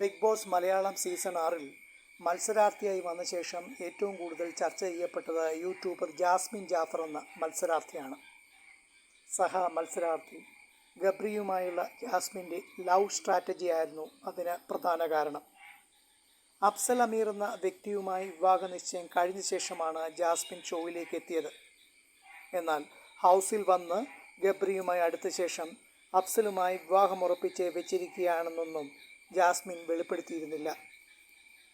Big boss Malayalam season ആറിൽ മത്സരാർത്ഥിയായി വന്ന ശേഷം ഏറ്റവും കൂടുതൽ ചർച്ച ചെയ്യപ്പെട്ടത് യൂട്യൂബർ ജാസ്മിൻ ജാഫർ എന്ന മത്സരാർത്ഥിയാണ്. സഹ മത്സരാർത്ഥി ഗബ്രിയുമായുള്ള ജാസ്മിന്റെ ലവ് സ്ട്രാറ്റജി ആയിരുന്നു അതിന് പ്രധാന കാരണം. അഫ്സൽ അമീർ എന്ന വ്യക്തിയുമായി വിവാഹ നിശ്ചയം കഴിഞ്ഞ ശേഷമാണ് ജാസ്മിൻ ഷോയിലേക്ക് എത്തിയത്. എന്നാൽ ഹൗസിൽ വന്ന് ഗബ്രിയുമായി അടുത്ത ശേഷം അഫ്സലുമായി വിവാഹമുറപ്പിച്ച് വെച്ചിരിക്കുകയാണെന്നൊന്നും ജാസ്മിൻ വെളിപ്പെടുത്തിയിരുന്നില്ല.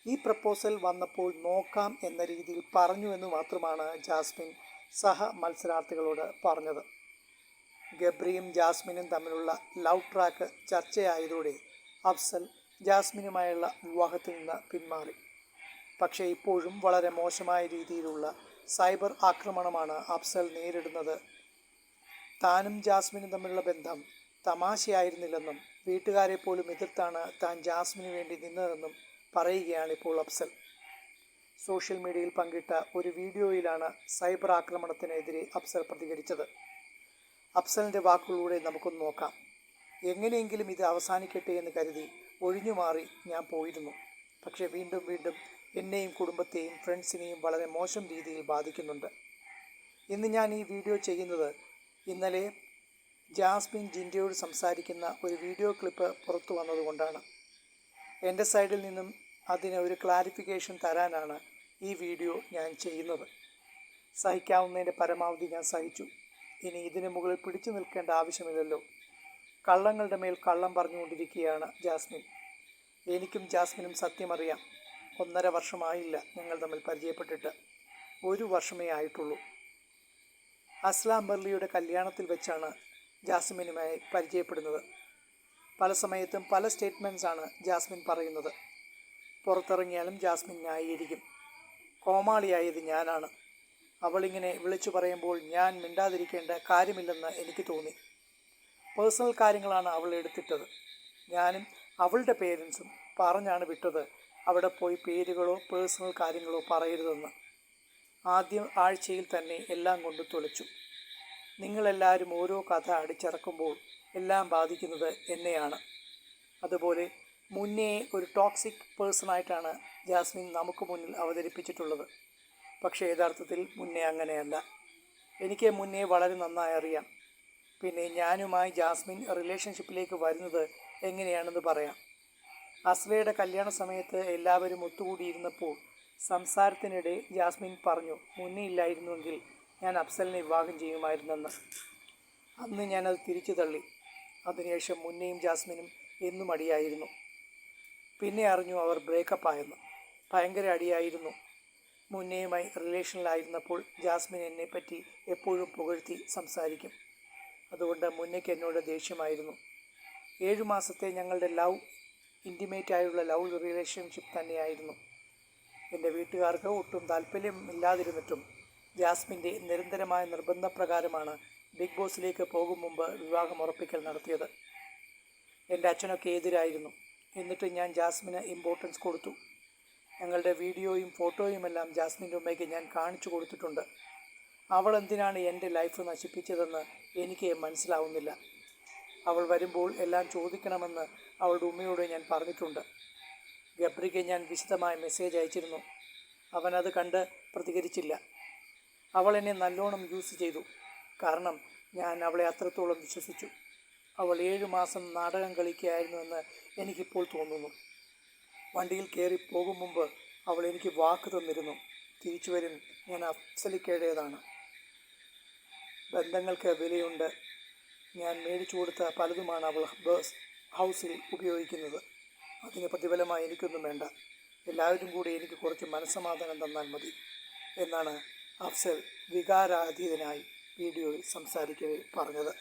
ഈ പ്രപ്പോസൽ വന്നപ്പോൾ നോക്കാം എന്ന രീതിയിൽ പറഞ്ഞു എന്ന് മാത്രമാണ് ജാസ്മിൻ സഹ മത്സരാർത്ഥികളോട് പറഞ്ഞത്. ഗബ്രിയും ജാസ്മിനും തമ്മിലുള്ള ലവ് ട്രാക്ക് ചർച്ചയായതോടെ അഫ്സൽ ജാസ്മിനുമായുള്ള വിവാഹത്തിൽ നിന്ന് പിന്മാറി. പക്ഷേ ഇപ്പോഴും വളരെ മോശമായ രീതിയിലുള്ള സൈബർ ആക്രമണമാണ് അഫ്സൽ നേരിടുന്നത്. താനും ജാസ്മിനും തമ്മിലുള്ള ബന്ധം തമാശയായിരുന്നില്ലെന്നും വീട്ടുകാരെ പോലും എതിർത്താണ് താൻ ജാസ്മിന് വേണ്ടി നിന്നതെന്നും പറയുകയാണ് ഇപ്പോൾ അഫ്സൽ. സോഷ്യൽ മീഡിയയിൽ പങ്കിട്ട ഒരു വീഡിയോയിലാണ് സൈബർ ആക്രമണത്തിനെതിരെ അഫ്സൽ പ്രതികരിച്ചത്. അഫ്സലിന്റെ വാക്കുകളിലൂടെ നമുക്കൊന്ന് നോക്കാം. എങ്ങനെയെങ്കിലും ഇത് അവസാനിക്കട്ടെ എന്ന് കരുതി ഒഴിഞ്ഞു മാറി ഞാൻ പോയിരുന്നു. പക്ഷേ വീണ്ടും വീണ്ടും എന്നെയും കുടുംബത്തെയും ഫ്രണ്ട്സിനെയും വളരെ മോശം രീതിയിൽ ബാധിക്കുന്നുണ്ട്. ഇന്ന് ഞാൻ ഈ വീഡിയോ ചെയ്യുന്നത് ഇന്നലെ ജാസ്മിൻ ജിൻഡയോട് സംസാരിക്കുന്ന ഒരു വീഡിയോ ക്ലിപ്പ് പുറത്തു വന്നതുകൊണ്ടാണ്. എന്റെ സൈഡിൽ നിന്നും അതിന് ഒരു ക്ലാരിഫിക്കേഷൻ തരാനാണ് ഈ വീഡിയോ ഞാൻ ചെയ്യുന്നത്. സഹിക്കാവുന്നതിന്റെ പരമാവധി ഞാൻ സഹിച്ചു. ഇനി ഇതിന് മുകളിൽ പിടിച്ചു നിൽക്കേണ്ട ആവശ്യമില്ലല്ലോ. കള്ളങ്ങളുടെ മേൽ കള്ളം പറഞ്ഞുകൊണ്ടിരിക്കുകയാണ് ജാസ്മിൻ. എനിക്കും ജാസ്മിനും സത്യമറിയാം. ഒന്നര വർഷമായില്ല ഞങ്ങൾ തമ്മിൽ പരിചയപ്പെട്ടിട്ട്. ഒരു വർഷമേ ആയിട്ടുള്ളൂ. അസ്ലാം ബർലിയുടെ കല്യാണത്തിൽ വെച്ചാണ് ജാസ്മിനുമായി പരിചയപ്പെടുന്നത്. പല സമയത്തും പല സ്റ്റേറ്റ്മെൻസാണ് ജാസ്മിൻ പറയുന്നത്. പുറത്തിറങ്ങിയാലും ജാസ്മിൻ ന്യായീകരിക്കും. കോമാളിയായത് ഞാനാണ്. അവളിങ്ങനെ വിളിച്ചു പറയുമ്പോൾ ഞാൻ മിണ്ടാതിരിക്കേണ്ട കാര്യമില്ലെന്ന് എനിക്ക് തോന്നി. പേഴ്സണൽ കാര്യങ്ങളാണ് അവൾ എടുത്തിട്ടത്. ഞാനും അവളുടെ പേരൻസും പറഞ്ഞാണ് വിട്ടത് അവിടെ പോയി പേരുകളോ പേഴ്സണൽ കാര്യങ്ങളോ പറയരുതെന്ന്. ആദ്യം ആഴ്ചയിൽ തന്നെ എല്ലാം കൊണ്ട് തുളച്ചു. നിങ്ങളെല്ലാവരും ഓരോ കഥ അടിച്ചിറക്കുമ്പോൾ എല്ലാം ബാധിക്കുന്നത് എന്നെയാണ്. അതുപോലെ മുന്നേ ഒരു ടോക്സിക് പേഴ്സണായിട്ടാണ് ജാസ്മിൻ നമുക്ക് മുന്നിൽ അവതരിപ്പിച്ചിട്ടുള്ളത്. പക്ഷേ യഥാർത്ഥത്തിൽ മുന്നേ അങ്ങനെയല്ല. എനിക്ക് മുന്നേ വളരെ നന്നായി അറിയാം. പിന്നെ ഞാനുമായി ജാസ്മിൻ റിലേഷൻഷിപ്പിലേക്ക് വരുന്നത് എങ്ങനെയാണെന്ന് പറയാം. അസ്ലയുടെ കല്യാണ സമയത്ത് എല്ലാവരും ഒത്തുകൂടിയിരുന്നപ്പോൾ സംസാരത്തിനിടെ ജാസ്മിൻ പറഞ്ഞു മുന്നേ ഇല്ലായിരുന്നുവെങ്കിൽ ഞാൻ അഫ്സലിനെ വിവാഹം ചെയ്യുമായിരുന്നെന്ന്. അന്ന് ഞാനത് തിരിച്ചു തള്ളി. അതിനുശേഷം മുന്നേയും ജാസ്മിനും എന്നും അടിയായിരുന്നു. പിന്നെ അറിഞ്ഞു അവർ ബ്രേക്കപ്പ് ആയെന്ന്. ഭയങ്കര അടിയായിരുന്നു. മുന്നേയുമായി റിലേഷനിലായിരുന്നപ്പോൾ ജാസ്മിൻ എന്നെപ്പറ്റി എപ്പോഴും പുകഴ്ത്തി സംസാരിക്കും. അതുകൊണ്ട് മുന്നേക്ക് എന്നോട് ദേഷ്യമായിരുന്നു. ഏഴു മാസത്തെ ഞങ്ങളുടെ ലവ് ഇന്റിമേറ്റ് ആയുള്ള ലവ് റിലേഷൻഷിപ്പ് തന്നെയായിരുന്നു. എന്റെ വീട്ടുകാർക്ക് ഒട്ടും താല്പര്യം ഇല്ലാതിരുന്നിട്ടും ജാസ്മിന്റെ നിരന്തരമായ നിർബന്ധപ്രകാരമാണ് ബിഗ് ബോസിലേക്ക് പോകും മുമ്പ് വിവാഹം ഉറപ്പിക്കൽ നടത്തിയത്. എന്റെ അച്ഛനൊക്കെ എതിരായിരുന്നു. എന്നിട്ട് ഞാൻ ജാസ്മിന് ഇമ്പോർട്ടൻസ് കൊടുത്തു. ഞങ്ങളുടെ വീഡിയോയും ഫോട്ടോയുമെല്ലാം ജാസ്മിന്റെ ഉമ്മയ്ക്ക് ഞാൻ കാണിച്ചു കൊടുത്തിട്ടുണ്ട്. അവൾ എന്തിനാണ് എന്റെ ലൈഫ് നശിപ്പിച്ചതെന്ന് എനിക്ക് മനസ്സിലാവുന്നില്ല. അവൾ വരുമ്പോൾ എല്ലാം ചോദിക്കണമെന്ന് അവളുടെ ഉമ്മയോട് ഞാൻ പറഞ്ഞിട്ടുണ്ട്. ഗബ്രിക്ക് ഞാൻ വിശദമായ മെസ്സേജ് അയച്ചിരുന്നു. അവനത് കണ്ട് പ്രതികരിച്ചില്ല. അവൾ എന്നെ നല്ലോണം യൂസ് ചെയ്തു. കാരണം ഞാൻ അവളെ അത്രത്തോളം വിശ്വസിച്ചു. അവൾ ഏഴു മാസം നാടകം കളിക്കുകയായിരുന്നുവെന്ന് എനിക്കിപ്പോൾ തോന്നുന്നു. വണ്ടിയിൽ കയറി പോകും മുമ്പ് അവൾ എനിക്ക് വാക്ക് തന്നിരുന്നു. തിരിച്ചു വരും. ഞാൻ അഫ്സലിക്കേടേതാണ്. ബന്ധങ്ങൾക്ക് വിലയുണ്ട്. ഞാൻ മേടിച്ചു കൊടുത്ത പലതുമാണ് അവൾ ബസ് ഹൗസിൽ ഉപയോഗിക്കുന്നത്. അതിന് പ്രതിഫലമായി എനിക്കൊന്നും വേണ്ട. എല്ലാവരും കൂടി എനിക്ക് കുറച്ച് മനസ്സമാധാനം തന്നാൽ മതി എന്നാണ് അഫ്സൽ വികാരാധീതനായി വീഡിയോയിൽ സംസാരിക്കവേ പറഞ്ഞത്.